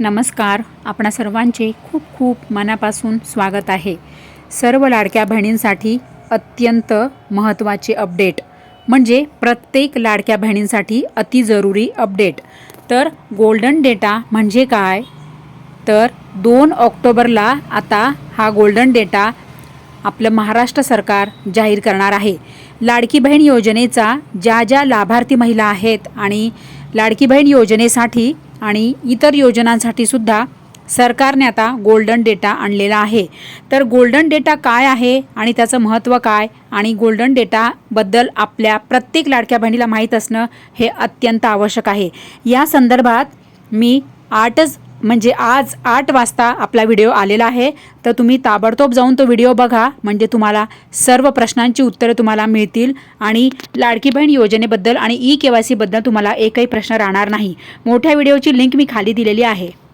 नमस्कार. आपणा सर्वांचे खूप खूप मनापासून स्वागत आहे. सर्व लाडक्या बहिणींसाठी अत्यंत महत्त्वाचे अपडेट. म्हणजे प्रत्येक लाडक्या बहिणींसाठी अति जरुरी अपडेट. तर गोल्डन डेटा म्हणजे काय? तर दोन ऑक्टोबरला आता हा गोल्डन डेटा आपलं महाराष्ट्र सरकार जाहीर करणार आहे. लाडकी बहीण योजनेचा ज्या ज्या लाभार्थी महिला आहेत आणि लाडकी बहीण योजनेसाठी आणि इतर योजनांसाठी सुद्धा सरकारने आता गोल्डन डेटा आणलेला आहे. तर गोल्डन डेटा काय आहे आणि त्याचं महत्त्व काय आणि गोल्डन डेटाबद्दल आपल्या प्रत्येक लाडक्या बहिणीला माहीत असणं हे अत्यंत आवश्यक आहे. या संदर्भात मी आठच म्हणजे आज आठ वाजता आपला व्हिडिओ आलेला आहे. तर तुम्ही ताबडतोब जाऊन तो व्हिडिओ बघा. म्हणजे तुम्हाला सर्व प्रश्नांची उत्तरं तुम्हाला मिळतील. आणि लाडकी बहीण योजनेबद्दल आणि ई के वाय सीबद्दल तुम्हाला एकही प्रश्न राहणार नाही. मोठ्या व्हिडिओची लिंक मी खाली दिलेली आहे.